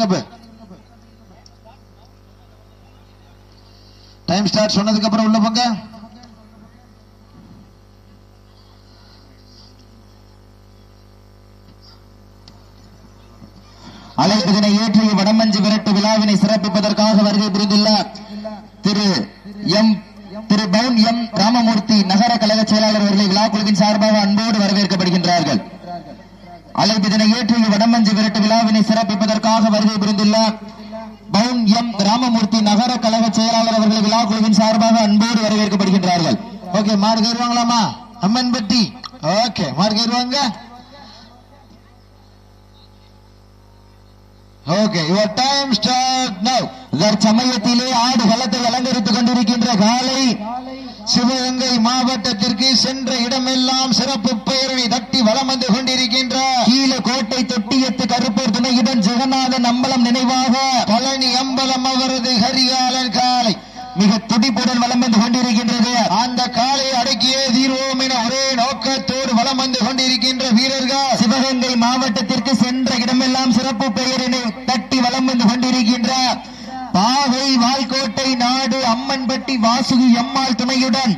இப்ப. Time start சொன்னதுக்கு அப்புறம் உள்ள போங்க. அழைப்பதனை ஏற்றிய வடமஞ்சு விரட்டு விழாவினை சிறப்பிப்பதற்காக வருகை புரிந்துள்ளார் திரு எம் திரு பவுன் எம் ராமமூர்த்தி நகர கழக செயலாளர் அவர்களை விழா குழுவின் சார்பாக அன்போடு வரவேற்கப்படுகின்றார்கள் அழைப்பதனை ஏற்றிய வடமஞ்சு விரட்டு விழாவினை சிறப்பிப்பதற்காக வருகை புரிந்துள்ள பவுன் எம் ராமமூர்த்தி நகர கழக செயலாளர் அவர்கள் விழா குழுவின் சார்பாக அன்போடு வரவேற்கப்படுகின்றார்கள் ஓகே மாடு கயிறுவாங்களாமா அம்மன்பட்டி ஓகே மாடு கயிறுவாங்க okay your time start now தற்சமயத்திலே ஆடு களத்தை அலங்கரித்துக் கொண்டிருக்கின்ற காலை சிவகங்கை மாவட்டத்திற்கு சென்ற இடமெல்லாம் சிறப்பு பெயரணி தட்டி வளம் வந்து கொண்டிருக்கின்ற கீழ கோட்டை தொட்டியத்து கருப்பூர் துணையுடன் ஜெகநாதன் அம்பலம் நினைவாக பழனி அம்பலம் அவரது ஹரியாளன் காலை. மிக துடிப்புடன் வளம் வந்து கொண்டிருக்கின்றது. அந்த காலை அடக்கியே தீர்வோம் என ஒரே நோக்கத்தோடு வளம் வந்து கொண்டிருக்கின்ற வீரர்கள். சிவகங்கை மாவட்டத்திற்கு சென்ற இடமெல்லாம் சிறப்பு பெயரை தட்டி வலம் வந்து கொண்டிருக்கின்ற பாவை வால்கோட்டை நாடு அம்மன்பட்டி வாசுகி எம்மாள் துணையுடன்.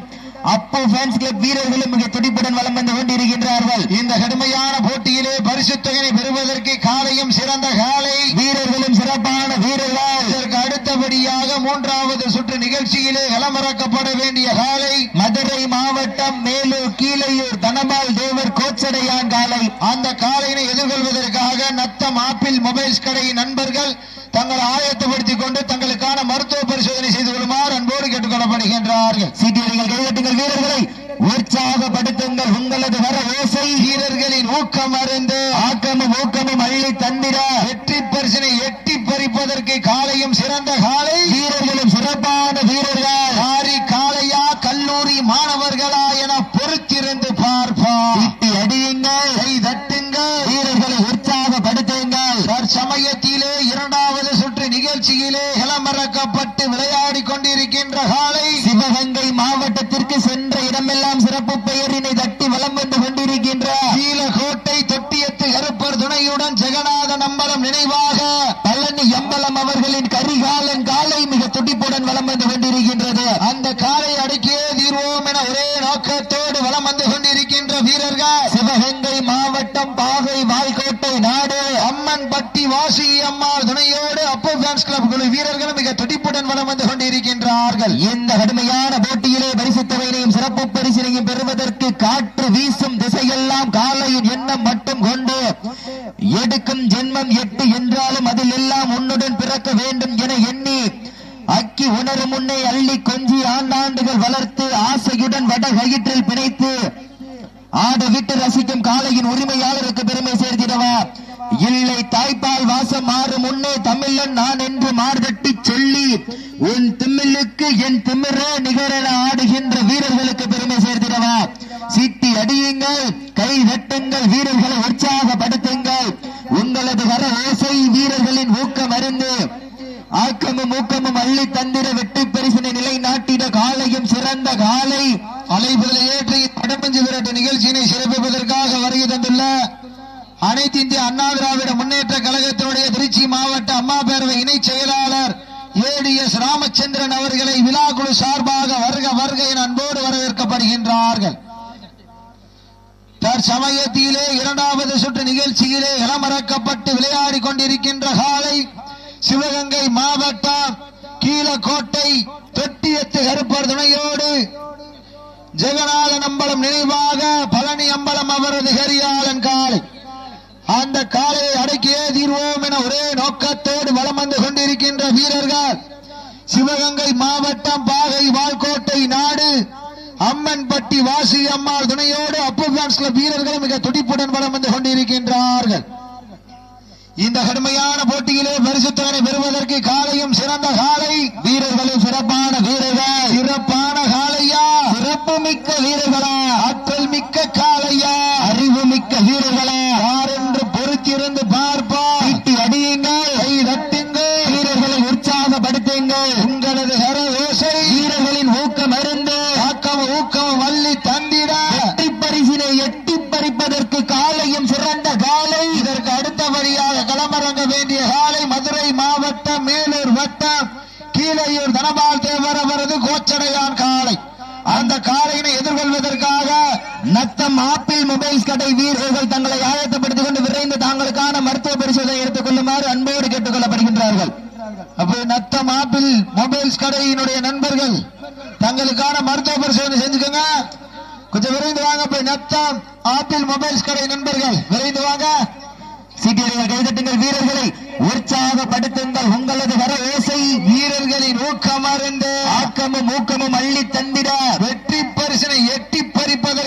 அப்போ ஃபேன்ஸ் கிளப் வீரர்களும் மிக துடிப்புடன் வலம் வந்து கொண்டிருக்கின்றார்கள். இந்த கடுமையான போட்டியிலே பரிசு தொகையை பெறுவதற்கு காலையும் சிறந்த காலை. வீரர்களும் சிறப்பான வீரர்கள் இதற்கு அடுத்தபடியாக மூன்றாவது சுற்று நிகழ்ச்சியிலே களமிறக்கப்பட வேண்டிய காலை. மதுரை மாவட்டம் மேலூர் கீழையூர் தனபால் தேவர் கோச்சடையான் காலை. அந்த காலையினை எதிர்கொள்வதற்காக நத்தம் ஆப்பிள் மொபைல்ஸ் கடையின் நண்பர்கள் தங்களை ஆயத்தப்படுத்திக் கொண்டு தங்களுக்கான மருத்துவ பரிசோதனை செய்து கொள்ளுமாறு அன்போடு கேட்டுக்கொள்ளப்படுகின்றார்கள். சீட்டியடிகள் கைதட்டுங்கள் வீரர்களை உற்சாகப்படுத்துங்கள். உங்களது வர ஓசை வீரர்களின் ஊக்கம் அறிந்து ஆக்கமும் ஊக்கமும் அள்ளி தந்திர வெற்றி பரிசனை எட்டி பறிப்பதற்கு காலையும் சிறந்த காலை வீரர்களும் சிறப்பான வீரர்கள் மாறி காளையா கல்லூரி மாணவர்களா என பொறுத்திருந்து பார்ப்பார் சீட்டி அடியுங்கள் கை தட்டுங்கள் வீரர்களை உற்சாகப்படுத்துங்கள் தற்சமயத்திலே இரண்டாவது சுற்று நிகழ்ச்சியிலே களமிறக்கப்பட்டு விளையாடி கொண்டிருக்கின்ற காலை சிவகங்கை மாவட்டத்திற்கு சென்ற இடமெல்லாம் சிறப்பு பெயரினை தட்டி வலம் வந்து கொண்டிருக்கின்ற கீழகோட்டை தொட்டியத்து கருப்பர் துணையுடன் ஜெகநாதன் அம்பலம் நினைவாக பழனி எம்பலம் அவர்களின் கரிகாலன் காலை மிக துடிப்புடன் வலம் வந்து கொண்டிருக்கின்றது. அந்த காலை அடக்கியே தீர்வோம் என ஒரே நோக்கத்தோடு வலம் வந்து கொண்டிருக்கின்ற வீரர்கள். சிவகங்கை மாவட்டம் பாகை வால்கோட்டை நாடு. அம்மன் பட்டி வாசி துணையோடு அப்போ ஃபேன்ஸ் கிளப் குழு வீரர்களும் மிக துடிப்புடன் வளம் வந்து கொண்டிருக்கின்றார்கள். இந்த கடுமையான போட்டியிலே பரிசுத்தவையினையும் சிறப்பு பரிசினையும் பெறுவதற்கு காற்று வீசும் திசையெல்லாம் காலையின் எண்ணம் மட்டும் கொண்டு எடுக்கும் ஜென்மம் எட்டு என்றாலும் அதில் எல்லாம் உன்னுடன் பிறக்க வேண்டும் என எண்ணி அக்கி உணரும் முன்னே அள்ளி கொஞ்சி ஆண்டாண்டுகள் வளர்த்து ஆசையுடன் வட கயிற்றில் பிணைத்து ஆட விட்டு ரசிக்கும் காலையின் உரிமையாளருக்கு பெருமை சேர்த்திடவா? இல்லை தாய்ப்பால் வாசம் மாறும் முன்னே தமிழன் நான் என்று மார்தட்டி சொல்லி உன் திமிழுக்கு என் திமிர நிகரென ஆடுகின்ற வீரர்களுக்கு பெருமை சேர்த்திடவா? சீட்டி அடியுங்கள் கை தட்டுங்கள் வீரர்களை உற்சாகப்படுத்துங்கள். உங்களது வர ஓசை வீரர்களின் ஊக்கம் அறிந்து ஆக்கமும் ஊக்கமும் அள்ளி தந்திர வெற்றி நிலை நாட்டிட காலையும் சிறந்த காலை. அலைபுதலை ஏற்றி படமஞ்சு விரட்டு நிகழ்ச்சியினை சிறப்பிப்பதற்காக வருகை தந்துள்ள அனைத்து இந்திய அண்ணா திராவிட முன்னேற்ற கழகத்தினுடைய திருச்சி மாவட்ட அம்மா பேரவை இணை செயலாளர் ஏடிஎஸ் ராமச்சந்திரன் அவர்களை விழாக்குழு சார்பாக வருக வருக என அன்போடு வரவேற்கப்படுகின்றார்கள். தற்சமயத்திலே இரண்டாவது சுற்று நிகழ்ச்சியிலே இளமறக்கப்பட்டு விளையாடி கொண்டிருக்கின்ற காலை சிவகங்கை மாவட்டம் கீழக்கோட்டை தொட்டியத்து கருப்பர் துணையோடு ஜெகநாதன் அம்பலம் நினைவாக பழனி அம்பலம் அவரது ஹரியாளன் காலை. அந்த காலையை அடக்கியே தீர்வோம் என ஒரே நோக்கத்தோடு வளம் வந்து கொண்டிருக்கின்ற வீரர்கள். சிவகங்கை மாவட்டம் பாகை வால்கோட்டை நாடு. அம்மன்பட்டி வாசி அம்மாள் துணையோடு அப்பு வீரர்களும் மிக துடிப்புடன் வளம் வந்து கொண்டிருக்கின்றார்கள். இந்த கடுமையான போட்டியிலே பரிசுத்தவனை வருகின்றார்கள் அப்படி நத்தம் ஆப்பிள் மொபைல்ஸ் கடையினுடைய நண்பர்கள் தங்களுக்கான மருத்துவ பரிசோதனை செஞ்சுக்கோங்க. கொஞ்சம் விரைந்து வாங்க போய் நத்தம் ஆப்பிள் மொபைல்ஸ் கடை நண்பர்கள் விரைந்து வாங்க. சீட்டியர்கள் கைதட்டுங்கள் வீரர்களை உற்சாகப்படுத்துங்கள் உங்களது வர ஓசை வீரர்களின் ஊக்கமருந்து. ஆக்கமும் ஊக்கமும் அள்ளி தந்திட வெற்றி பரிசனை எட்டி பறிப்பது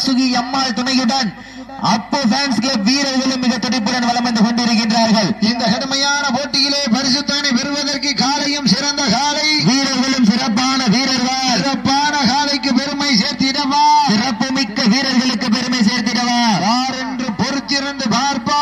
வாசுகி அம்மாள் துணையுடன் அப்போ ஃபேன்ஸ் கிளப் வீரர்களும் மிக துடிப்புடன் வளம் கொண்டிருக்கின்றார்கள். இந்த கடுமையான போட்டியிலே பரிசுத்தானை பெறுவதற்கு காலையும் சிறந்த காலை. வீரர்களும் சிறப்பான வீரர்கள். சிறப்பான காலைக்கு பெருமை சேர்த்திடவா? சிறப்பு மிக்க வீரர்களுக்கு பெருமை சேர்த்திடவா? யார் என்று பொறுத்திருந்து பார்ப்பா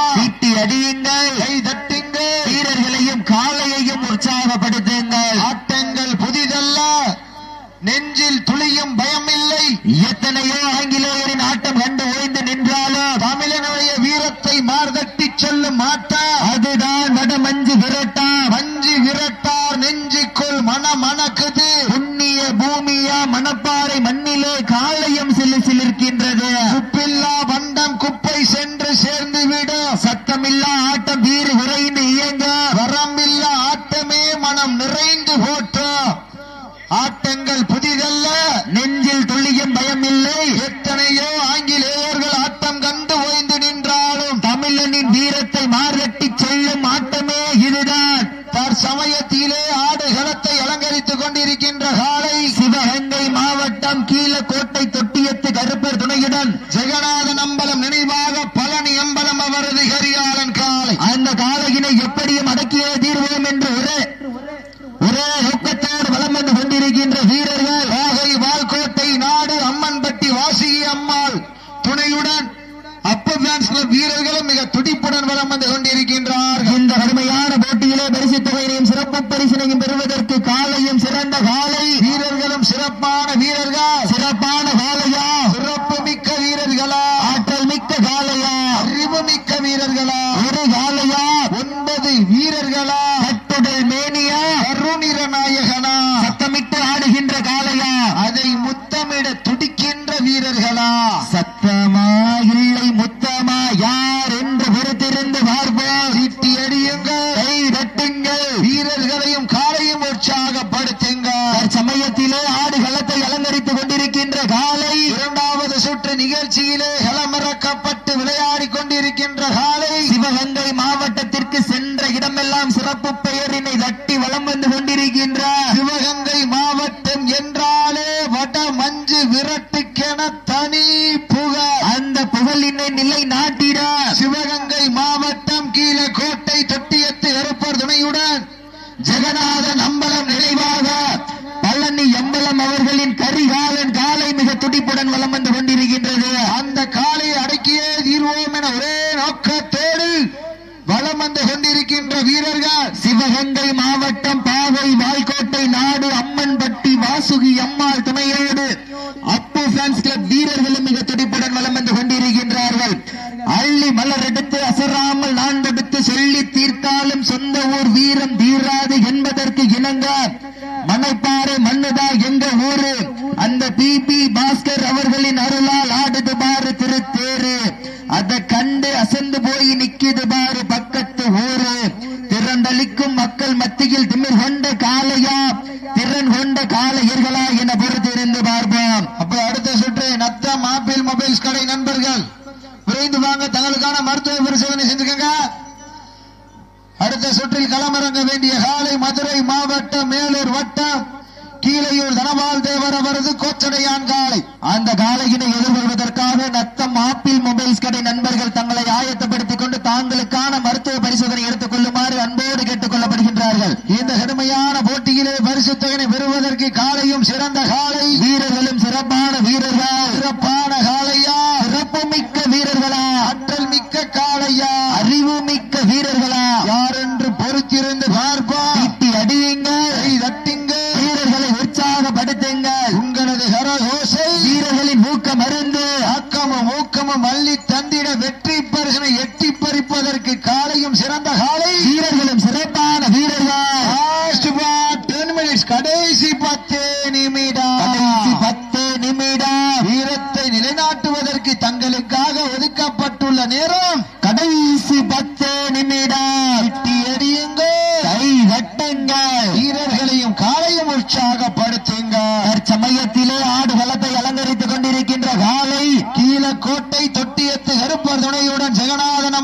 Ah! தன்னை நிலை நாட்டிட சிவகங்கை மாவட்டம் கீழே கோட்டை தொட்டியத்து இருப்பர் துணையுடன் ஜெகநாதன் அம்பலம் நினைவாக பழனி அம்பலம் அவர்களின் கரிகாலன் காலை மிக துடிப்புடன் வலம் வந்து கொண்டிருக்கின்றது. அந்த காலை அடக்கியே தீர்வோம் என ஒரே நோக்கத்தோடு வலம் வந்து கொண்டிருக்கின்ற வீரர்கள் சிவகங்கை மாவட்டம் பாவை வாய்க்கோட்டை நாடு அம்மன்பட்டி வாசுகி அம்மாள் துணையோடு தேரு. அத கண்டு அசந்து போய் நிக்கிது பாரு பக்கத்து ஊரு. திறந்தளிக்கும் மக்கள் மத்தியில் திமிர் கொண்ட காலையா திறன் கொண்ட காலையர்களா என பொறுத்திருந்து பார்ப்போம். அப்ப அடுத்த சுற்று நத்தா மாப்பிள் மொபைல்ஸ் கடை நண்பர்கள். விரைந்து வாங்க தங்களுக்கான மருத்துவ பரிசோதனை செஞ்சுக்கோங்க அடுத்த சுற்றில் களமிறங்க வேண்டிய காலை மதுரை மாவட்டம் மேலூர் வட்டம். கீழையூர் தனபால் தேவர் அவரது கோச்சடையான் காலை அந்த காலையினை எதிர்கொள்வதற்காக நத்தம் ஆப்பிள் மொபைல்ஸ் கடை நண்பர்கள் தங்களை ஆயத்தப்படுத்திக் கொண்டு தாங்களுக்கான மருத்துவ பரிசோதனை எடுத்துக் கொள்ளுமாறு அன்போடு கேட்டுக் கொள்ளப்படுகின்றார்கள். இந்த கடுமையான போட்டியிலே பரிசு தொகையை பெறுவதற்கு காலையும் சிறந்த காலை வீரர்களும் சிறப்பான வீரர்கள். சிறப்பான காலையா சிறப்பு மிக்க ஆற்றல் மிக்க காளையா அறிவு மிக்க வீரர்களா யார் என்று பொறுத்திருந்து பார்ப்போம் தீட்டி அடியுங்கள் கை தட்டுங்க வீரர்களை உற்சாகப்படுத்துங்கள் உங்களது கரகோசை வீரர்களின் ஊக்க மருந்து ஆக்கமும் ஊக்கமும் அள்ளி தந்திட வெற்றி பரிசனை எட்டி பறிப்பதற்கு காலையும் சிறந்த காலை வீரர்களும் சிறப்பான வீரர்கள் Last but 10 minutes. கடைசி பத்து நிமிடம் கடைசி பத்து நிமிடம் வீரத்தை நிலைநாட்டுவதற்கு தங்களுக்காக ஒதுக்கப்பட்டுள்ள நேரம் கடைசி பத்து நிமிடம் வெட்டி எறியுங்கள். கை தட்டுங்கள் வீரர்களையும் காலையும் உற்சாகப்படுத்துங்க தற்சமயத்திலே ஆடு களத்தை அலங்கரித்துக் கொண்டிருக்கின்ற காலை கீழக்கோட்டை தொட்டியத்து கருப்பர் துணையுடன் ஜெகநாதன்